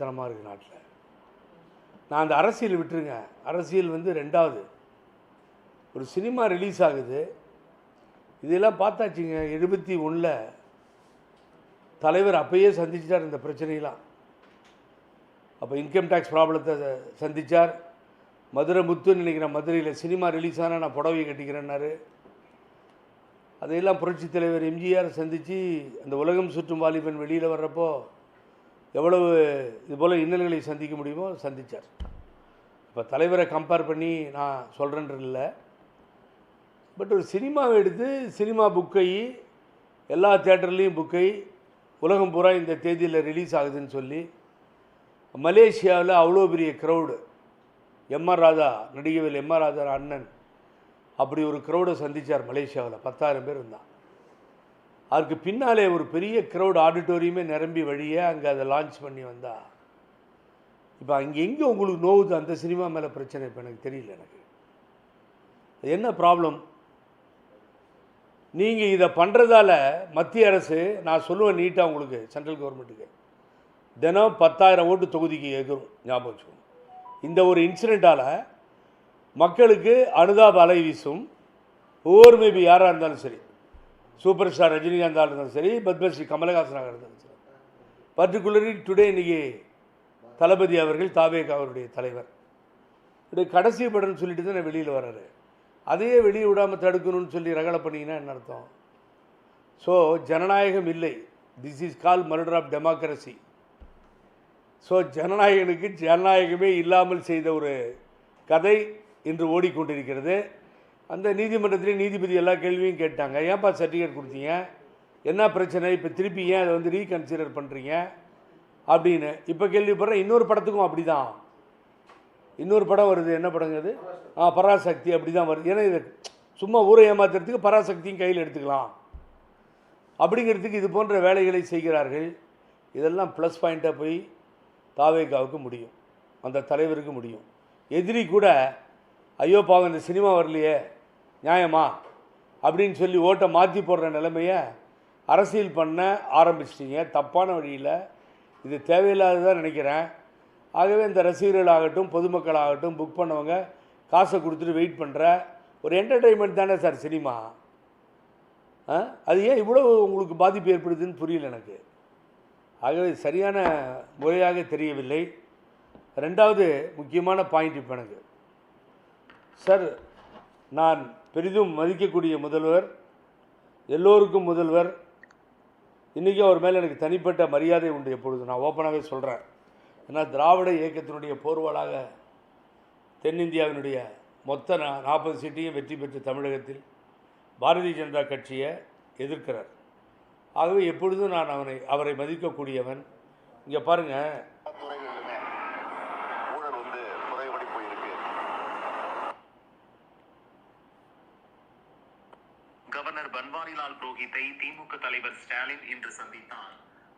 தனமாக இருக்குது நாட்டில். நான் அந்த அரசியல் விட்டுருங்க. அரசியல் வந்து ரெண்டாவது. ஒரு சினிமா ரிலீஸ் ஆகுது. இதெல்லாம் பார்த்தாச்சுங்க எழுபத்தி ஒன்றில் தலைவர் அப்பயே சந்திச்சிட்டார் இந்த பிரச்சனையெல்லாம். அப்போ இன்கம் டேக்ஸ் ப்ராப்ளத்தை சந்தித்தார் மதுரை முத்துன்னு நினைக்கிறேன் மதுரையில் சினிமா ரிலீஸ் ஆனால் நான் புடவை கட்டிக்கிறேன்னாரு. அதையெல்லாம் புரட்சித் தலைவர் எம்ஜிஆர் சந்தித்து அந்த உலகம் சுற்றும் வாலிபன் வெளியில் வர்றப்போ எவ்வளவு இது போல் இன்னல்களை சந்திக்க முடியுமோ சந்தித்தார் இப்போ தலைவரை கம்பேர் பண்ணி நான் சொல்கிறேன்ற இல்லை. பட் ஒரு சினிமாவை எடுத்து சினிமா புக்கை எல்லா தேட்டர்லேயும் புக்கை உலகம் பூரா இந்த தேதியில் ரிலீஸ் ஆகுதுன்னு சொல்லி மலேசியாவில் அவ்வளோ பெரிய க்ரௌடு எம்ஆர் ராஜா நடிகவில் எம்ஆர் ராஜா அண்ணன் அப்படி ஒரு க்ரௌடை சந்தித்தார் மலேசியாவில். பத்தாயிரம் பேர் இருந்தான் அதுக்கு பின்னாலே ஒரு பெரிய க்ரௌட் ஆடிட்டோரியமே நிரம்பி வழியே அங்கே அதை லான்ச் பண்ணி வந்தா. இப்போ அங்கே எங்கே உங்களுக்கு நோவுது அந்த சினிமா மேலே பிரச்சனை இப்போ எனக்கு தெரியல எனக்கு. என்ன ப்ராப்ளம் நீங்கள் இதை பண்ணுறதால மத்திய அரசு நான் சொல்லுவேன் நீட்டாக உங்களுக்கு சென்ட்ரல் கவர்மெண்ட்டுக்கு தினம் பத்தாயிரம் ஓட்டு தொகுதிக்கு எதிரும் ஞாபகம் வச்சுக்கணும் இந்த ஒரு இன்சிடெண்ட்டால் மக்களுக்கு அனுதாப அலை வீசும் ஒவ்வொரு மேபி யாராக இருந்தாலும் சரி. சூப்பர் ஸ்டார் ரஜினிகாந்தாக இருந்தாலும் சரி பத்மஸ்ரீ கமலஹாசனாக இருந்தாலும் சரி. பர்டிகுலர்லி டுடே இன்னைக்கு தளபதி அவர்கள் தாவேக் அவருடைய தலைவர். இது கடைசி படம்னு சொல்லிட்டு தான் நான் வெளியில் வர்றாரு. அதையே வெளியே விடாமல் தடுக்கணும்னு சொல்லி ரகலை பண்ணிங்கன்னா என்ன அர்த்தம்? ஸோ ஜனநாயகம் இல்லை. This is call murder of democracy so ஜனநாயகனுக்கு ஜனநாயகமே இல்லாமல் செய்த ஒரு கதை இன்று ஓடிக்கொண்டிருக்கிறது. அந்த நீதிமன்றத்திலே நீதிபதி எல்லா கேள்வியும் கேட்டாங்க. ஏன்ப்பா சர்டிஃபிகேட் கொடுத்தீங்க? என்ன பிரச்சனை? இப்போ திருப்பி ஏன் அதை வந்து ரீகன்சிடர் பண்ணுறீங்க அப்படின்னு. இப்போ கேள்விப்படுறேன் இன்னொரு படத்துக்கும் அப்படி தான் இன்னொரு படம் வருது. என்ன படங்கிறது ஆ பராசக்தி அப்படி தான் வருது. ஏன்னா இது சும்மா ஊரை ஏமாத்துறதுக்கு பராசக்தியும் கையில் எடுத்துக்கலாம். அப்படிங்கிறதுக்கு இது போன்ற வேலைகளை செய்கிறார்கள். இதெல்லாம் ப்ளஸ் பாயிண்ட்டாக போய் தாவேகாவுக்கு முடியும். அந்த தலைவருக்கு முடியும். எதிரி கூட ஐயோ பாவம் இந்த சினிமா வரலையே. நியாயமா? அப்படின்னு சொல்லி ஓட்டை மாற்றி போடுற நிலைமையை அரசியல் பண்ண ஆரம்பிச்சிட்டிங்க. தப்பான வழியில். இது தேவையில்லாததான் நினைக்கிறேன். ஆகவே இந்த ரசிகர்களாகட்டும் பொதுமக்களாகட்டும் புக் பண்ணவங்க காசை கொடுத்துட்டு வெயிட் பண்ணுற ஒரு என்டர்டெயின்மெண்ட் தானே சார் சினிமா ஆ? அது ஏன் இவ்வளோ உங்களுக்கு பாதிப்பு ஏற்படுதுன்னு புரியல எனக்கு. ஆகவே சரியான முறையாக தெரியவில்லை. ரெண்டாவது முக்கியமான பாயிண்ட் இப்போ எனக்கு. சார் நான் பெரிதும் மதிக்கக்கூடிய முதல்வர் எல்லோருக்கும் முதல்வர். இன்றைக்கி அவர் மேலே எனக்கு தனிப்பட்ட மரியாதை உண்டு எப்பொழுது. நான் ஓப்பனாகவே சொல்கிறேன் ஏன்னா திராவிட இயக்கத்தினுடைய போர்வாளாக தென்னிந்தியாவினுடைய மொத்த நாற்பது சீட்டையும் வெற்றி பெற்ற தமிழகத்தில் பாரதிய ஜனதா கட்சியை எதிர்க்கிறார். ஆகவே எப்பொழுதும் நான் அவனை அவரை மதிக்கக்கூடியவன். இங்கே பாருங்கள் துறைகளிலுமே ஊழல் வந்து குறைபடி போயிருக்கு கவர்னர் பன்வாரிலால் புரோஹித்தை திமுக தலைவர் ஸ்டாலின் இன்று சந்தித்தார்.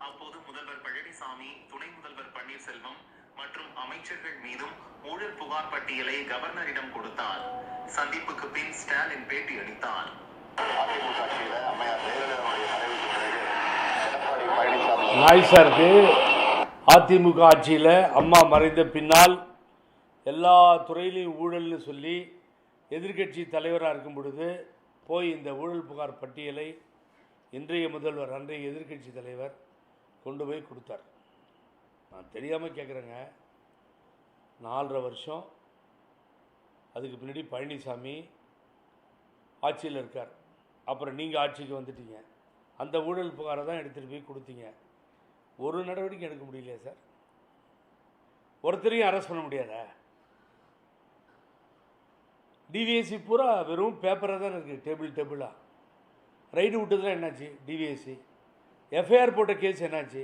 அப்போது முதல்வர் பழனிசாமி துணை முதல்வர் பன்னீர்செல்வம் மற்றும் அமைச்சர்கள் மீதும் ஊழல் புகார் பட்டியலை கவர்னரிடம் கொடுத்தார். சந்திப்புக்கு பின் ஸ்டாலின் பேட்டி அளித்தார். இருக்குது அதிமுக ஆட்சியில் அம்மா மறைந்த பின்னால் எல்லா துறையிலையும் ஊழல்னு சொல்லி எதிர்க்கட்சி தலைவராக இருக்கும் பொழுது போய் இந்த ஊழல் புகார் பட்டியலை இன்றைய முதல்வர் அன்றைய எதிர்க்கட்சி தலைவர் கொண்டு போய் கொடுத்தார். நான் தெரியாமல் கேட்குறேங்க நாலரை வருஷம். அதுக்கு பின்னாடி பழனிசாமி ஆட்சியில் இருக்கார். அப்புறம் நீங்கள் ஆட்சிக்கு வந்துட்டீங்க. அந்த ஊழல் புகாரை தான் எடுத்துகிட்டு போய் கொடுத்தீங்க. ஒரு நடவடிக்கை எடுக்க முடியலையா சார்? ஒருத்தரையும் அரெஸ்ட் பண்ண முடியாதா? டிவிஎஸ்சி பூரா வெறும் பேப்பராக தான் இருக்குது டேபிள் டேபிளாக ரைடு விட்டதுலாம் என்னாச்சு? டிவிஎஸ்சி எஃப்ஐஆர் போட்ட கேஸ் என்னாச்சு?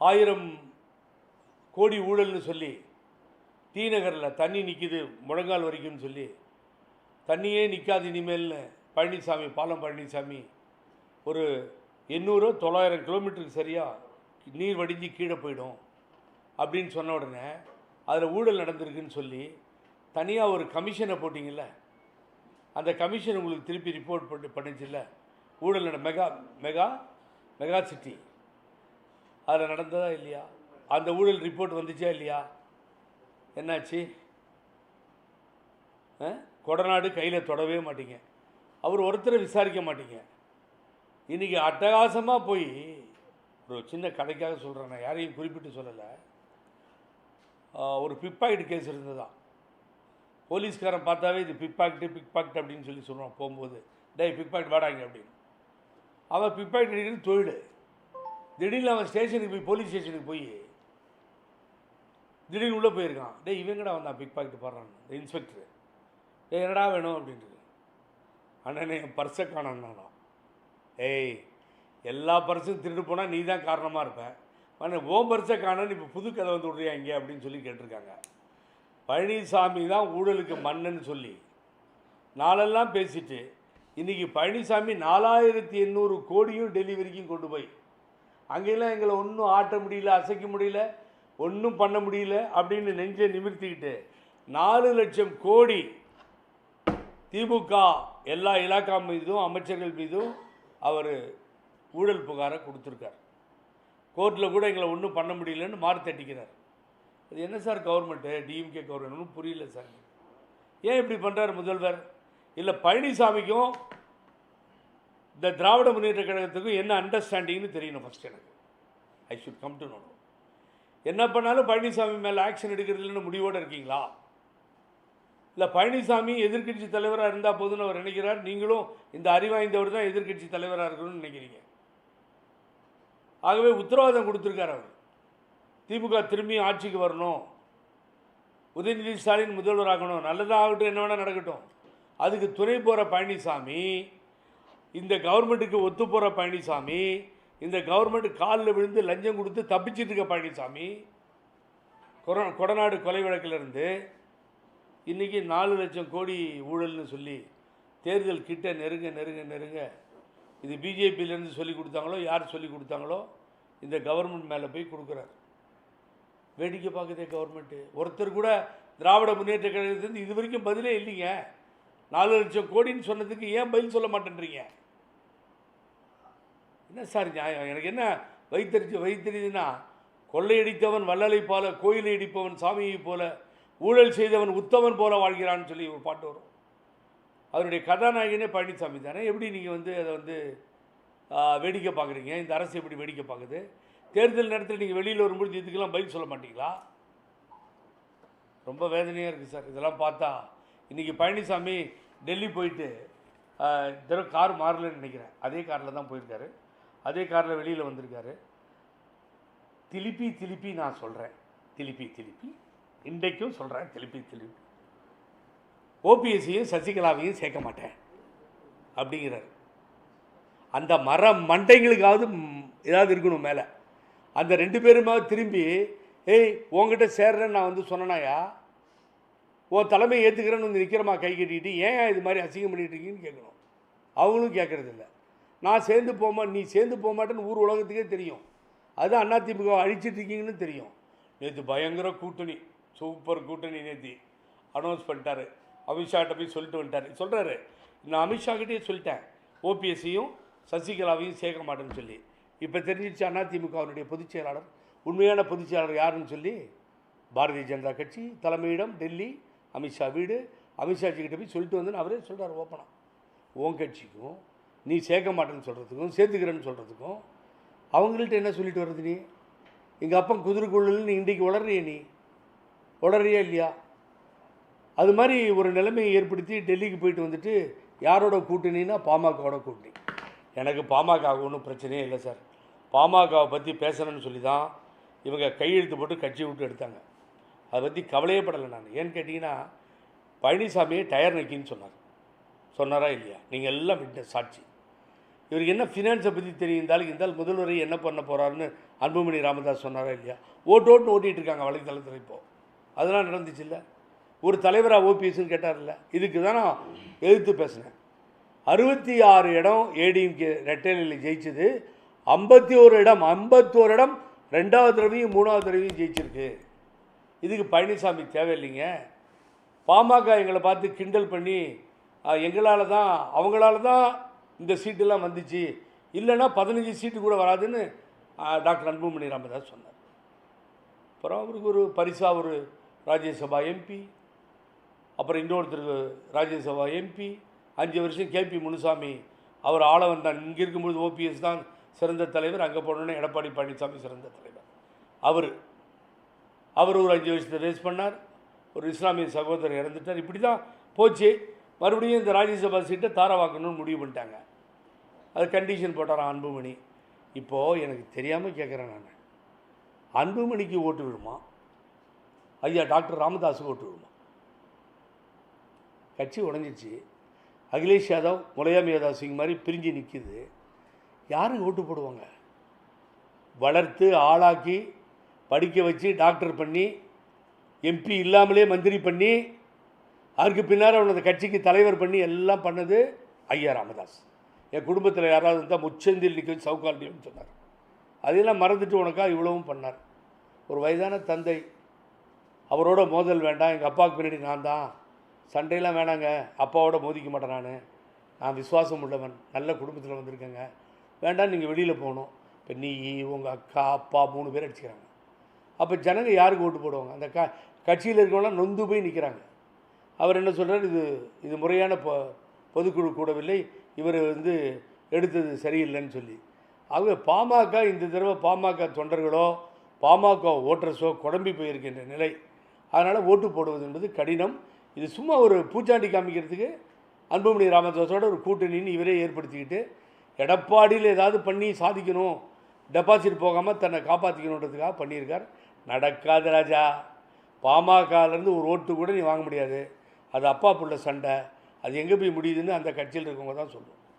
ஆயிரம் கோடி ஊழல்னு சொல்லி டி நகரில் தண்ணி நிற்கிது முழங்கால் வரைக்கும்னு சொல்லி தண்ணியே நிற்காது இனிமேல்னு பழனிசாமி பாலம் பழனிசாமி ஒரு எண்ணூறோ தொள்ளாயிரம் கிலோமீட்டருக்கு சரியாக நீர் வடிஞ்சு கீழே போயிடும் அப்படின்னு சொன்ன உடனே அதில் ஊழல் நடந்திருக்குன்னு சொல்லி தனியாக ஒரு கமிஷனை போட்டிங்கள்ல அந்த கமிஷன் உங்களுக்கு திருப்பி ரிப்போர்ட் பண்ணி பண்ணிச்சுல்ல? ஊழல் நட மெகா மெகா மெகா சிட்டி. அதில் நடந்ததா இல்லையா? அந்த ஊழல் ரிப்போர்ட் வந்துச்சா இல்லையா? என்னாச்சு? ஆ? கொடநாடு கையில் தொடவே மாட்டீங்க. அவர் ஒருத்தரை விசாரிக்க மாட்டீங்க. இன்றைக்கி அட்டகாசமாக போய் ஒரு சின்ன கதைக்காக சொல்கிறேன் நான் யாரையும் குறிப்பிட்டு சொல்லலை. ஒரு பிக்பாக்கெட் கேஸ் இருந்ததா போலீஸ்காரன் பார்த்தாவே இது பிக்பாக்கெட்டு பிக்பாக்கெட் அப்படின்னு சொல்லி சொல்லுவான். போகும்போது டேய் பிக்பாக்கெட் வாடாங்க அப்படின்னு. அவன் பிக்பாக்கெட் அடிக்கிறது தொழில் திடீர்னு அவன் ஸ்டேஷனுக்கு போய் போலீஸ் ஸ்டேஷனுக்கு போய் திடீர்னு உள்ளே போயிருக்கான். டேய் இவங்கடா வந்தான்? பிக் பாக்கெட் போடுறான் இன்ஸ்பெக்டர். டே என்னடா வேணும்? அப்படின்ட்டு. அண்ணனே என் பர்ஸை காணான்னா ஏய் எல்லா பர்ஸும் திருட்டு போனால் நீ தான் காரணமாக இருப்பேன் ஆனால் ஓம் பர்ஸை காணன்னு இப்போ புது கதை வந்து விடுறியாங்க இங்கே அப்படின்னு சொல்லி கேட்டிருக்காங்க. பழனிசாமி தான் ஊழலுக்கு மன்னன்னு சொல்லி. நாளெல்லாம் பேசிட்டு இன்றைக்கி பழனிசாமி நாலாயிரத்தி எண்ணூறு கோடியும் டெலிவரிக்கும் கொண்டு போய். அங்கெல்லாம் எங்களை ஒன்றும் ஆட்ட முடியல அசைக்க முடியல ஒன்றும் பண்ண முடியல அப்படின்னு நெஞ்சை நிமிர்த்திக்கிட்டு நாலு லட்சம் கோடி திமுக எல்லா இலாக்கா மீதும் அமைச்சர்கள் மீதும் அவர் ஊழல் புகாரை கொடுத்துருக்கார். கோர்ட்டில் கூட எங்களை ஒன்றும் பண்ண முடியலன்னு மாறு தட்டிக்கிறார். அது என்ன சார் கவர்மெண்ட்டு டிஎம்கே கவர்மெண்ட்னு புரியல சார். ஏன் இப்படி பண்ணுறார் முதல்வர்? இல்லை பழனிசாமிக்கும் இந்த திராவிட முன்னேற்ற கழகத்துக்கும் என்ன அண்டர்ஸ்டாண்டிங்னு தெரியணும் ஃபஸ்ட் எனக்கு. I should come to know என்ன பண்ணாலும் பழனிசாமி மேலே ஆக்ஷன் எடுக்கிறதுலன்னு முடிவோடு இருக்கீங்களா? இல்லை பழனிசாமி எதிர்க்கட்சி தலைவராக இருந்தால் போதும்னு அவர் நினைக்கிறார்? நீங்களும் இந்த அறிவாய்ந்தவர் தான் எதிர்க்கட்சி தலைவராக இருக்கணும்னு நினைக்கிறீங்க. ஆகவே உத்தரவாதம் கொடுத்துருக்கார் அவர். திமுக திரும்பி ஆட்சிக்கு வரணும். உதயநிதி ஸ்டாலின் முதல்வராகணும் நல்லதாக ஆகட்டும் என்ன வேணால் நடக்கட்டும். அதுக்கு துணை போகிற பழனிசாமி இந்த கவர்மெண்ட்டுக்கு ஒத்து போகிற பழனிசாமி இந்த கவர்மெண்ட் காலில் விழுந்து லஞ்சம் கொடுத்து தப்பிச்சிட்டு இருக்க பழனிசாமி கொரோ கொடநாடு கொலை வழக்கிலிருந்து இன்றைக்கி நாலு லட்சம் கோடி ஊழல்னு சொல்லி தேர்தல் கிட்ட நெருங்க நெருங்க நெருங்க இது பிஜேபியிலேருந்து சொல்லி கொடுத்தாங்களோ யார் சொல்லி கொடுத்தாங்களோ இந்த கவர்மெண்ட் மேலே போய் கொடுக்குறாரு. வேடிக்கை பார்க்குதே கவர்மெண்ட்டு. ஒருத்தர் கூட திராவிட முன்னேற்ற கழகத்துலேருந்து இது வரைக்கும் பதிலே இல்லைங்க. நாலு லட்சம் கோடின்னு சொன்னதுக்கு ஏன் பதில் சொல்ல மாட்டேன்றீங்க? என்ன சார் நியாயம்? எனக்கு என்ன வைத்தறிச்சு வைத்தறிதுன்னா கொள்ளையடித்தவன் வல்லலை போல கோயிலை இடிப்பவன் சாமியை போல ஊழல் செய்தவன் உத்தவன் போல வாழ்கிறான்னு சொல்லி ஒரு பாட்டு வரும். அவருடைய கதாநாயகனே பழனிசாமி தானே? எப்படி நீங்கள் வந்து அதை வந்து வேடிக்கை பார்க்குறீங்க? இந்த அரசு எப்படி வேடிக்கை பார்க்குது? தேர்தல் நேரத்தில் நீங்கள் வெளியில் வரும்பொழுது இதுக்கெல்லாம் பதில் சொல்ல மாட்டீங்களா? ரொம்ப வேதனையாக இருக்குது சார். இதெல்லாம் பார்த்தா இன்றைக்கி பழனிசாமி டெல்லி போயிட்டு தடவை கார் மாறலன்னு நினைக்கிறேன். அதே காரில் தான் போயிருக்காரு. அதே காரில் வெளியில் வந்திருக்காரு. திருப்பி திருப்பி நான் சொல்கிறேன் திருப்பி திருப்பி இன்றைக்கும் சொல்கிறேன் திருப்பி திருப்பி ஓபிஎஸ்சியும் சசிகலாவையும் சேர்க்க மாட்டேன் அப்படிங்கிறார். அந்த மர மண்டைங்களுக்காவது ஏதாவது இருக்கணும் மேலே. அந்த ரெண்டு பேருமாவது திரும்பி ஏய் உங்ககிட்ட சேர்றேன்னு நான் வந்து சொன்னனாயா? உன் தலைமை ஏற்றுக்கிறேன்னு வந்து நிற்கிறமா கை கட்டிக்கிட்டு ஏன் இது மாதிரி அசிங்கம் பண்ணிட்டு இருக்கீங்கன்னு கேட்கணும். அவங்களும் கேட்குறதில்ல. நான் சேர்ந்து போமா நீ சேர்ந்து போக மாட்டேன்னு ஊர் உலகத்துக்கே தெரியும். அது அதிமுக அழிச்சிட்டு இருக்கீங்கன்னு தெரியும். நேற்று பயங்கர கூட்டணி. சூப்பர் கூட்டணி நேற்று அனௌன்ஸ் பண்ணிட்டாரு. அமித்ஷாட்ட போய் சொல்லிட்டு வந்துட்டார். சொல்கிறாரு நான் அமித்ஷாக்கிட்டே சொல்லிட்டேன். ஓபிஎஸ்சியும் சசிகலாவையும் சேர்க்க மாட்டேன்னு சொல்லி. இப்போ தெரிஞ்சிச்சு அதிமுகவினுடைய பொதுச் செயலாளர். உண்மையான பொதுச் செயலாளர் யாருன்னு சொல்லி? பாரதிய ஜனதா கட்சி தலைமையிடம் டெல்லி அமித்ஷா வீடு. அமித்ஷாஜிக்கிட்ட போய் சொல்லிட்டு வந்து அவரே சொல்கிறார் ஓப்பனாக உன் கட்சிக்கும் நீ சேர்க்க மாட்டேன்னு சொல்கிறதுக்கும் சேர்த்துக்கிறேன்னு சொல்கிறதுக்கும் அவங்கள்ட்ட என்ன சொல்லிட்டு வர்றது நீ? எங்கள் அப்பன் குதிரைக்குள்ளல் நீ இன்றைக்கி வளர்றிய நீ? வளர்றியா இல்லையா? அது மாதிரி ஒரு நிலைமையை ஏற்படுத்தி டெல்லிக்கு போயிட்டு வந்துட்டு யாரோட கூட்டணின்னா பாமகவோட கூட்டணி. எனக்கு பாமக ஒன்றும் பிரச்சனையே இல்லை சார். பாமகவை பற்றி பேசணும்னு சொல்லி தான் இவங்க கையெழுத்து போட்டு கட்சி விட்டு எடுத்தாங்க. அதை பற்றி கவலையே படலை நான். ஏன்னு கேட்டிங்கன்னா பழனிசாமியே டயர் நக்கின்னு சொன்னார். சொன்னாரா இல்லையா? நீங்கள் எல்லாம் விட்ட சாட்சி. இவருக்கு என்ன ஃபினான்ஸை பற்றி தெரியும்? இருந்தாலும் இருந்தாலும் முதல்வரை என்ன பண்ண போகிறாருன்னு அன்புமணி ராமதாஸ் சொன்னாரா இல்லையா? ஓட்டு ஓட்டுன்னு ஓட்டிகிட்டு இருக்காங்க வலைத்தளத்தில் இப்போது அதெல்லாம் நடந்துச்சு இல்லை? ஒரு தலைவராக ஓபிஎஸ்ன்னு கேட்டார்ல. இதுக்கு தான் நான் எதிர்த்து பேசினேன். அறுபத்தி ஆறு இடம் ஏடிஎம்கே ரெட்டையில் ஜெயிச்சது. ஐம்பத்தி ஒரு இடம் ஐம்பத்தோரு இடம் ரெண்டாவது தடவையும் மூணாவது தடவையும் ஜெயிச்சிருக்கு. இதுக்கு பழனிசாமி தேவையில்லைங்க. பாமக எங்களை பார்த்து கிண்டல் பண்ணி எங்களால் தான் அவங்களால தான் இந்த சீட்டெல்லாம் வந்துச்சு. இல்லைன்னா பதினஞ்சு சீட்டு கூட வராதுன்னு டாக்டர் அன்புமணி ராமதாஸ் சொன்னார். அப்புறம் அவருக்கு ஒரு பரிசாக ஒரு ராஜ்யசபா எம்பி அப்புறம் இன்னொருத்தருக்கு ராஜ்யசபா எம்பி அஞ்சு வருஷம் கேபி முனுசாமி. அவர் ஆள வந்தான் இங்கே இருக்கும்பொழுது ஓபிஎஸ் தான் சிறந்த தலைவர். அங்கே போனோன்னே எடப்பாடி பழனிசாமி சிறந்த தலைவர். அவர். அவர் ஒரு அஞ்சு வருஷத்தை ரேஸ் பண்ணார். ஒரு இஸ்லாமிய சகோதரர் இறந்துட்டார். இப்படி தான் போச்சு. மறுபடியும் இந்த ராஜ்யசபா சீட்டை தாராவாக்கணும்னு முடிவு பண்ணிட்டாங்க. அது கண்டிஷன் போட்டாராம் அன்புமணி. இப்போது எனக்கு தெரியாமல் கேட்குறேன் நான். அன்புமணிக்கு ஓட்டு விடுமா ஐயா டாக்டர் ராமதாஸுக்கு ஓட்டு விடுமா கட்சி உடஞ்சிச்சு. அகிலேஷ் யாதவ் முலையாம் யாதவ் சிங் மாதிரி பிரிஞ்சு நிற்கிது யாருக்கு ஓட்டு போடுவாங்க? வளர்த்து ஆளாக்கி படிக்க வச்சு டாக்டர் பண்ணி எம்பி இல்லாமலே மந்திரி பண்ணி அதுக்கு பின்னால் அவனது கட்சிக்கு தலைவர் பண்ணி எல்லாம் பண்ணது ஐயா ராமதாஸ். என் குடும்பத்தில் யாராவது இருந்தால் முச்சந்தில் நிற்க சவுக்கால்டின்னு சொன்னார். அதையெல்லாம் மறந்துட்டு உனக்கா இவ்வளவும் பண்ணார். ஒரு வயதான தந்தை. அவரோட மோதல் வேண்டாம். எங்கள் அப்பாவுக்கு பின்னாடி நான் தான் சண்டையெல்லாம் வேணாங்க. அப்பாவோட மோதிக்க மாட்டேன் நான். நான் விசுவாசம் உள்ளவன். நல்ல குடும்பத்தில் வந்திருக்கேங்க. வேண்டாம் நீங்கள் வெளியில் போகணும். இப்போ நீ உங்கள் அக்கா அப்பா மூணு பேர் அடிச்சுக்கிறாங்க. அப்போ ஜனங்க யாருக்கு ஓட்டு போடுவாங்க? அந்த க கட்சியில் இருக்கவங்களாம் நொந்து போய் நிற்கிறாங்க அவர் என்ன சொல்கிறார் இது இது முறையான பொ பொதுக்குழு கூடவில்லை. இவர் வந்து எடுத்தது சரியில்லைன்னு சொல்லி. ஆகவே பாமக இந்த தடவை பாமக தொண்டர்களோ பாமக ஓட்டர்ஸோ குழம்பி போயிருக்கின்ற நிலை. அதனால் ஓட்டு போடுவது என்பது கடினம். இது சும்மா ஒரு பூச்சாண்டி காமிக்கிறதுக்கு அன்புமணி ராமதாஸோட ஒரு கூட்டணின்னு இவரே ஏற்படுத்திக்கிட்டு எடப்பாடியில் ஏதாவது பண்ணி சாதிக்கணும் டெபாசிட் போகாமல் தன்னை காப்பாற்றிக்கணுன்றதுக்காக பண்ணியிருக்கார். நடக்காது ராஜா. பாமகலேருந்து ஒரு ஓட்டு கூட நீ வாங்க முடியாது. அது அப்பா புள்ள சண்டை. அது எங்கே போய் முடியுதுன்னு அந்த கட்சியில் இருக்கவங்க தான் சொல்லுவோம் சார் இந்த ஒருங்கிணைப்பு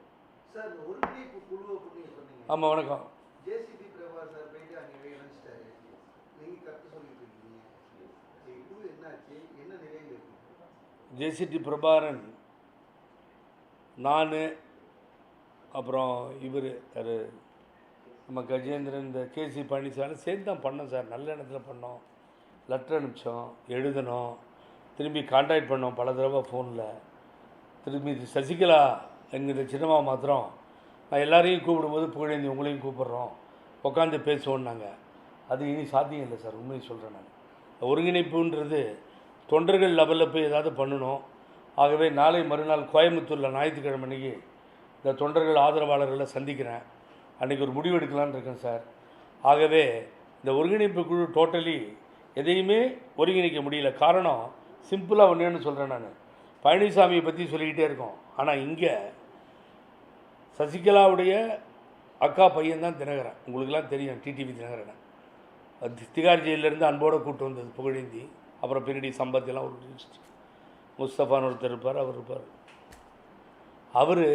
குழுவை பற்றி நீங்க சொன்னீங்க ஆமாம் வணக்கம் ஜேசிபி பிரபா சார் போயிட்டு அங்கே இணைச்சிட்டாரு நீங்க கருத்து சொல்லிட்டு இருக்கீங்க இந்த குழு என்னாச்சு என்ன நிலையில் இருக்கு? ஜேசிடி பிரபாகரன் நான் அப்புறம் இவர் யார்? நம்ம கஜேந்திரன் இந்த கேசி பழனிசாமி சேர்ந்து தான் பண்ணோம் சார். நல்ல இடத்துல பண்ணோம். லெட்டர் அனுப்பிச்சோம் எழுதினோம் திரும்பி காண்டாக்ட் பண்ணோம் பல தடவை ஃபோனில் திரும்பி சசிகலா எங்கள் சின்னம்மா மாத்திரம் நான் எல்லாரையும் கூப்பிடும்போது புகழேந்தி உங்களையும் கூப்பிட்றோம். உட்காந்து பேசுவோன்னாங்க. அது இனி சாத்தியம் இல்லை சார் உண்மையை சொல்கிறேன் நான். ஒருங்கிணைப்புன்றது தொண்டர்கள் லெவலில் போய் ஏதாவது பண்ணணும். ஆகவே நாளை மறுநாள் கோயம்புத்தூரில் ஞாயிற்றுக்கிழமை அன்னைக்கு இந்த தொண்டர்கள் ஆதரவாளர்களை சந்திக்கிறேன். அன்றைக்கி ஒரு முடிவு எடுக்கலான்னு இருக்கேன் சார். ஆகவே இந்த ஒருங்கிணைப்பு குழு டோட்டலி எதையுமே ஒருங்கிணைக்க முடியல. காரணம் சிம்பிளாக ஒன்றேன்னு சொல்கிறேன் நான். பழனிசாமியை பற்றி சொல்லிக்கிட்டே இருக்கோம். ஆனால் இங்கே சசிகலாவுடைய அக்கா பையன் தான் தினகரன். உங்களுக்கெல்லாம் தெரியும் டிடிவி தினகரனை. அது திகார் ஜெயிலிருந்து அன்போடு கூட்டு வந்தது புகழேந்தி. அப்புறம் பின்னாடி சம்பத்தெல்லாம் ஒரு லிஸ்ட். ஒருத்தர் இருப்பார் அவர் இருப்பார். அவர்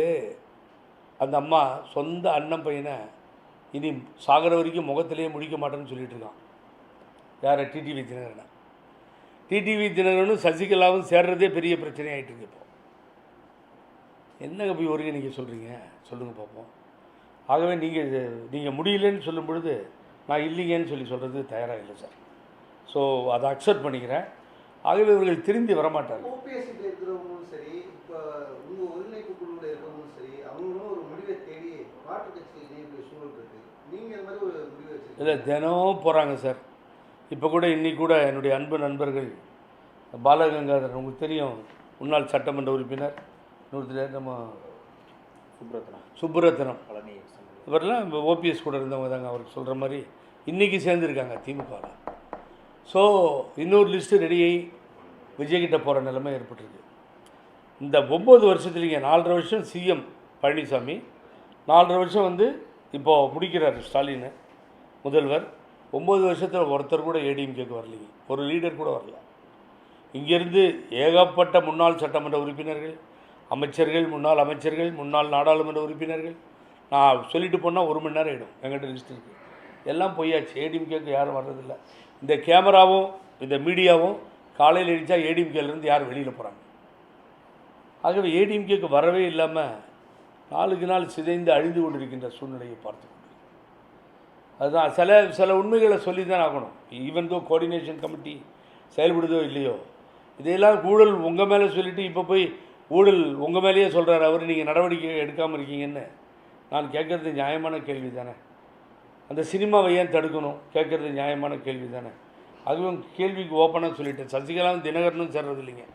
அந்த அம்மா சொந்த அண்ணன் பையனை இனி சாகிற வரைக்கும் முகத்திலேயே முடிக்க மாட்டேன்னு சொல்லிட்டு இருக்கான். யாரை? டிடிவி தினகரனை. டிடிவி தினகரனும் சசிகலாவும் சேர்றதே பெரிய பிரச்சனையாகிட்டு இருக்கு இப்போ. என்னங்க போய் ஒருங்கிணைக்க சொல்கிறீங்க சொல்லுங்கள் பார்ப்போம் ஆகவே நீங்கள் நீங்கள் முடியலன்னு சொல்லும் பொழுது நான் இல்லைங்கன்னு சொல்லி சொல்கிறது தயாராக இல்லை சார். ஸோ அதை அக்செப்ட் பண்ணிக்கிறேன். ஆகவே இவர்கள் திரும்பி வரமாட்டார்கள். ஓபிஎஸ்சியில் இருக்கிறவங்களும் சரி இப்போ உங்க ஒருங்கிணைப்பு குழுவில் இருக்கிறவங்களும் சரி அவங்களும் ஒரு முடிவை தேடி மாற்று கட்சியில் இணையக்கூடிய சூழல் இருக்கு. நீங்க இந்த மாதிரி ஒரு முடிவை வச்சிருக்கீங்க. இல்லை தினம் போகிறாங்க சார். இப்போ கூட இன்னைக்கு கூட என்னுடைய அன்பு நண்பர்கள் பாலகங்காதரன் உங்களுக்கு தெரியும் முன்னாள் சட்டமன்ற உறுப்பினர். இன்னொருத்தர் நம்ம சுப்ரத்னம் சுப்புரத்னம் பழனி இவரெல்லாம் ஓபிஎஸ் கூட இருந்தவங்க தாங்க அவருக்கு சொல்கிற மாதிரி. இன்றைக்கி சேர்ந்துருக்காங்க திமுகவில் ஸோ இன்னொரு லிஸ்ட்டு ரெடியாகி விஜய்கிட்ட போகிற நிலைமை ஏற்பட்டிருக்கு. இந்த ஒம்பது வருஷத்துலேங்க நாலரை வருஷம் சிஎம் பழனிசாமி நாலரை வருஷம் வந்து இப்போது முடிக்கிறார் ஸ்டாலின் முதல்வர். ஒம்பது வருஷத்தில் ஒருத்தர் கூட ஏடிஎம்கேக்கு வரலைங்க ஒரு லீடர் கூட வரல. இங்கேருந்து ஏகப்பட்ட முன்னாள் சட்டமன்ற உறுப்பினர்கள் அமைச்சர்கள் முன்னாள் அமைச்சர்கள் முன்னாள் நாடாளுமன்ற உறுப்பினர்கள். நான் சொல்லிட்டு போனால் ஒரு மணி நேரம் ஆகிடும் எங்கிட்ட லிஸ்ட் இருக்குது எல்லாம் பொய்யாச்சு ஏடிஎம்கேக்கு யாரும் வர்றதில்லை. இந்த கேமராவும் இந்த மீடியாவும் காலையில் எழுச்சா ஏடிஎம்கேலேருந்து யார் வெளியில் போகிறாங்க ஆகவே ஏடிஎம்கேக்கு வரவே இல்லாமல் நாளுக்கு நாள் சிதைந்து அழிந்து கொண்டிருக்கின்ற சூழ்நிலையை பார்த்து அதுதான். சில சில உண்மைகளை சொல்லி தான் ஆகணும். ஈவன் தோ கோஆர்டினேஷன் கமிட்டி செயல்படுதோ இல்லையோ இதையெல்லாம் ஊழல் உங்கள் மேலே சொல்லிவிட்டு இப்போ போய் ஊழல் உங்கள் மேலேயே சொல்கிறாரு அவர் நீங்கள் நடவடிக்கை எடுக்காமல் இருக்கீங்கன்னு. நான் கேட்குறது நியாயமான கேள்வி தானே அந்த சினிமாவை ஏன் தடுக்கணும்? கேட்குறது நியாயமான கேள்வி தானே அதுவும் கேள்விக்கு ஓப்பனாக சொல்லிட்டேன் சசிகலாவும் தினகரனும் சேர்றது இல்லைங்க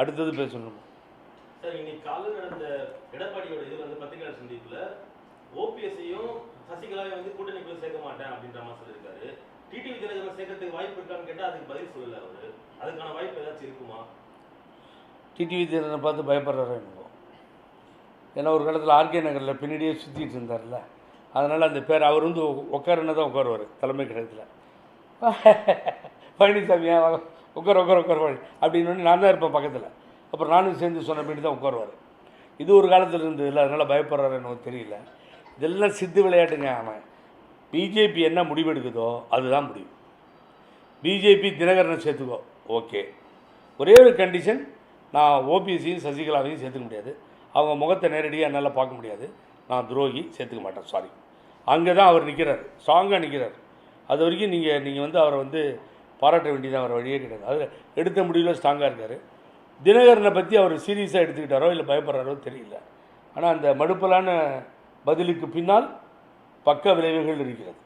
அடுத்தது பேசணும். சார் இன்னைக்கு காலையில் நடந்த எடப்பாடியோட இது வந்து பத்திரிகை சந்திப்புல ஓபிஎஸ்ஐயும் சசிகலாவை வந்து கூட்டணிக்குள்ள சேர்க்க மாட்டேன் அப்படின்ற மாதிரி சொல்லியிருக்காரு. டிடிவி தினகரன் சேர்க்கறதுக்கு வாய்ப்பு இருக்கான்னு கேட்டால் அதுக்கு பதில் சொல்லல அவர். அதுக்கான வாய்ப்பு ஏதாச்சும் இருக்குமா? டிடிவி தினகரனை பார்த்து பயப்படுறாரு என்னவோ. ஏன்னா ஒரு காலத்தில் ஆர்கே நகரில் பின்னாடியே சுற்றிட்டு இருந்தார்ல. அதனால் அந்த பேர் அவர் வந்து உட்காருன்னு தான் உட்காருவார் தலைமை கழகத்தில். பழனிசாமியா உட்கார உட்கார் உட்கார் உட்கார் பழனி அப்படின்னு நான் தான் இருப்பேன் பக்கத்தில். அப்புறம் நானும் சேர்ந்து சொன்ன பின்னாடி தான் உட்காருவார் இது ஒரு காலத்தில் இருந்ததில்ல அதனால் பயப்படுறாரு எனக்கு தெரியல. இதெல்லாம் சித்து விளையாட்டுங்க அவன். பிஜேபி என்ன முடிவெடுக்குதோ அதுதான் முடிவு. பிஜேபி தினகரனை சேர்த்துக்கோ. ஓகே. ஒரே ஒரு கண்டிஷன் நான் ஓபிஎஸ்சியும் சசிகலாவையும் சேர்த்துக்க முடியாது. அவங்க முகத்தை நேரடியாக என்னால் பார்க்க முடியாது. நான் துரோகி சேர்த்துக்க மாட்டேன். சாரி அங்கே தான் அவர் நிற்கிறார் ஸ்ட்ராங்காக நிற்கிறார் அது வரைக்கும் நீங்கள் நீங்கள் வந்து அவரை வந்து பாராட்ட வேண்டியது அவர் வழியே கிடையாது. அது எடுத்த முடிவில் ஸ்ட்ராங்காக இருக்கார். தினகரனை பற்றி அவர் சீரியஸாக எடுத்துக்கிட்டாரோ இல்லை பயப்படுறாரோ தெரியல. ஆனால் அந்த மடுப்பலான பதிலுக்கு பின்னால் பக்க விளைவுகள் இருக்கிறது.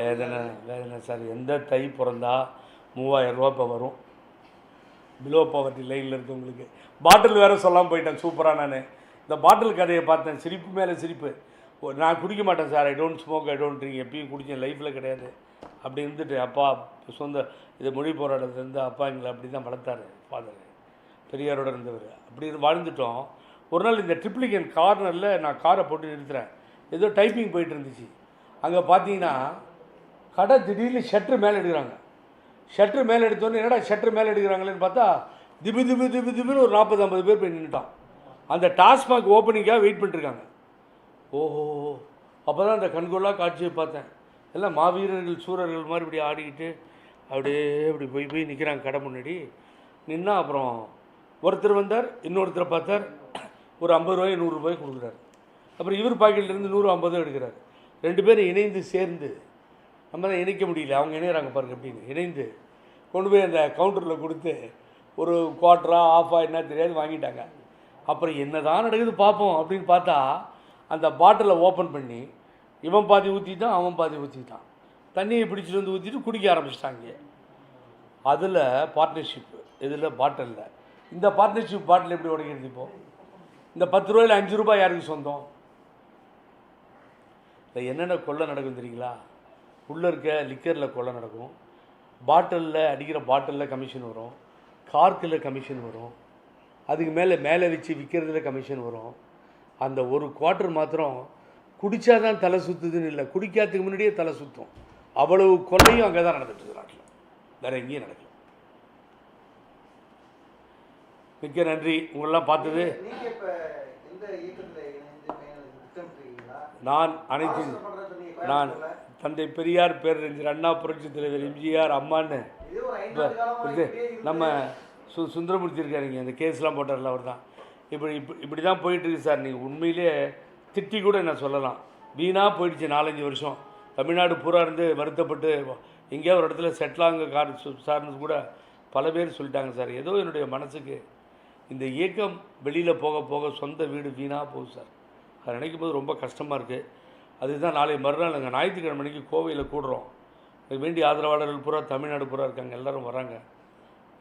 வேதனை வேதனை சார். எந்த தை பிறந்தா மூவாயிரம் ரூபா இப்போ வரும்? பிலோ பவர்ட்டி லைனில் இருக்கவங்களுக்கு. பாட்டில் வேறு சொல்லாமல் போயிட்டேன் சூப்பராக நான். இந்த பாட்டில் கதையை பார்த்தேன் சிரிப்பு மேலே சிரிப்பு. நான் குடிக்க மாட்டேன் sir. I don't smoke I don't drink எப்பயும் குடிச்சேன் லைஃப்பில் கிடையாது. அப்படி இருந்துட்டு அப்பா சொந்த இது மொழி போராட்டத்துலேருந்து அப்பா எங்களை அப்படி தான் வளர்த்தாரு ஃபாதர் பெரியாரோட இருந்தவர். அப்படி இருந்து வாழ்ந்துட்டோம். ஒரு நாள் இந்த ட்ரிப்ளிகன் கார்னரில் நான் காரை போட்டு நிறுத்துறேன். ஏதோ டைப்பிங் போயிட்டு இருந்துச்சு. அங்கே பார்த்தீங்கன்னா கடை திடீர்னு ஷட்ரு மேலே எடுக்கிறாங்க. ஷட்ரு மேலே எடுத்தோன்னே என்னடா ஷட்ரு மேலே எடுக்கிறாங்களேன்னு பார்த்தா திபி திபி திபி திபின்னு ஒரு நாற்பது ஐம்பது பேர் போய் நின்றுட்டான் அந்த டாஸ்மாக் ஓப்பனிங்காக வெயிட் பண்ணிட்டுருக்காங்க ஓஹோ. அப்போ தான் அந்த கண்கொள்ளா காட்சியை பார்த்தேன். எல்லாம் மாவீரர்கள் சூரர்கள் மாதிரி இப்படி ஆடிக்கிட்டு அப்படியே இப்படி போய் போய் நிற்கிறாங்க கடை முன்னாடி. நின்னா அப்புறம் ஒருத்தர் வந்தார் இன்னொருத்தரை பார்த்தார். ஒரு ஐம்பது ரூபாய் நூறுரூபாய் கொடுக்குறாரு. அப்புறம் இவர் பாக்கெட்லேருந்து நூறு ஐம்பது எடுக்கிறார். ரெண்டு பேரும் இணைந்து சேர்ந்து நம்ம தான் இணைக்க முடியல. அவங்க இணைகிறாங்க பாருங்க அப்படின்னு இணைந்து கொண்டு போய் அந்த கவுண்டரில் கொடுத்து ஒரு குவார்ட்டரா ஆஃபா என்ன தெரியாது வாங்கிட்டாங்க. அப்புறம் என்ன தான் நடக்குது பார்ப்போம் அப்படின்னு பார்த்தா அந்த பாட்டிலை ஓப்பன் பண்ணி இவன் பாதி ஊற்றிட்டான் அவன் பாதி ஊற்றிட்டான் தண்ணியை பிடிச்சிட்டு வந்து ஊற்றிட்டு குடிக்க ஆரம்பிச்சிட்டாங்க. அதில் பார்ட்னர்ஷிப்பு இதில் பாட்டிலில் இந்த பார்ட்னர்ஷிப் பாட்டில் எப்படி உடைக்கிறது இப்போ? இந்த பத்து ரூபாயில் அஞ்சு ரூபாய் யாருக்கு சொந்தம்? இதில் என்னென்ன கொள்ளை நடக்கும் தெரியுங்களா? உள்ளே இருக்க லிக்கரில் கொள்ளை நடக்கும். பாட்டிலில் அடிக்கிற பாட்டிலில் கமிஷன் வரும். கார்க்கில் கமிஷன் வரும். அதுக்கு மேலே மேலே வச்சு விற்கிறதுல கமிஷன் வரும். அந்த ஒரு குவார்ட்டர் மாத்திரம் குடித்தாதான் தலை சுற்றுதுன்னு இல்லை. குடிக்காததுக்கு முன்னாடியே தலை சுற்றும் அவ்வளவு கொள்ளையும் அங்கே தான் நடந்துட்டு நாட்டில். வேறு எங்கேயும் நடக்கல. மிக்க நன்றி. உங்களெல்லாம் பார்த்தது நீங்க இப்ப எந்த இயக்கத்துல இணைந்து பயணம் திட்டமிட்டிருக்கீங்களா நான் அனைத்து நான் தந்தை பெரியார் பேரறிஞர் அண்ணா புரட்சி தலைவர் எம்ஜிஆர் அம்மான்னு. இது நம்ம சு சுந்தரமூர்த்தி இருக்காருங்க இந்த கேஸ்லாம் போட்டார்ல அவர் தான் இப்படி இப்படி இப்படி தான் போயிட்டுருக்கு சார். நீங்கள் உண்மையிலேயே திட்டி கூட நான் சொல்லலாம். வீணாக போயிடுச்சு நாலஞ்சு வருஷம். தமிழ்நாடு பூரா இருந்து வருத்தப்பட்டு எங்கேயோ ஒரு இடத்துல செட்டிலாங்க கார் சார்னு கூட பல பேர் சொல்லிட்டாங்க சார். ஏதோ என்னுடைய மனசுக்கு. இந்த இயக்கம் வெளியில் போக போக சொந்த வீடு வீணாக போகுது சார். அதை நினைக்கும் போது ரொம்ப கஷ்டமாக இருக்குது அதுதான் நாளை மறுநாள் நாங்கள் ஞாயிற்றுக்கிழமை அன்னைக்கு கோவையில் கூடுறோம். அதுக்கு வேண்டிய ஆதரவாளர்கள் பூரா தமிழ்நாடு பூரா இருக்காங்க. எல்லாரும் வராங்க.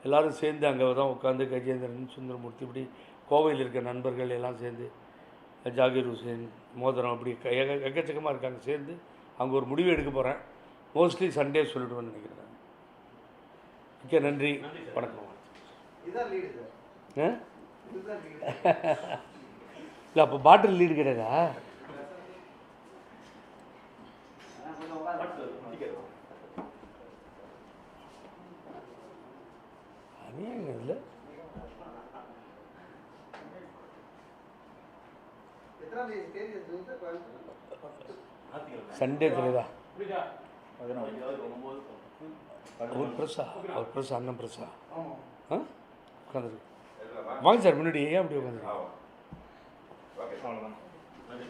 எல்லாரும் சேர்ந்து அங்கே தான் உட்காந்து கஜேந்திரன் சுந்தரமூர்த்தி இப்படி கோவையில் இருக்க நண்பர்கள் எல்லாம் சேர்ந்து ஜாகிர் ஹுசேன் மோதிரம் அப்படி எக- எக்கச்சக்கமாக இருக்காங்க. சேர்ந்து அங்கே ஒரு முடிவு எடுக்க போகிறேன் மோஸ்ட்லி சண்டே சொல்லிடுவேன்னு நினைக்கிறேன் மிக்க நன்றி. வணக்கம். இதுதான் லீடு சார். ஆ? இல்லை அப்போ பாட்டில் லீடு கிடையாதா அநியாயம் இல்லை சண்டே தலைவா அவர் பிரசா அவர் பிரசா அண்ணன் பிரசா. ஆ? உட்காந்துருக்கு வாங்க சார் முன்னாடி ஏன் அப்படி உட்காந்துருக்கு 好了吧？那就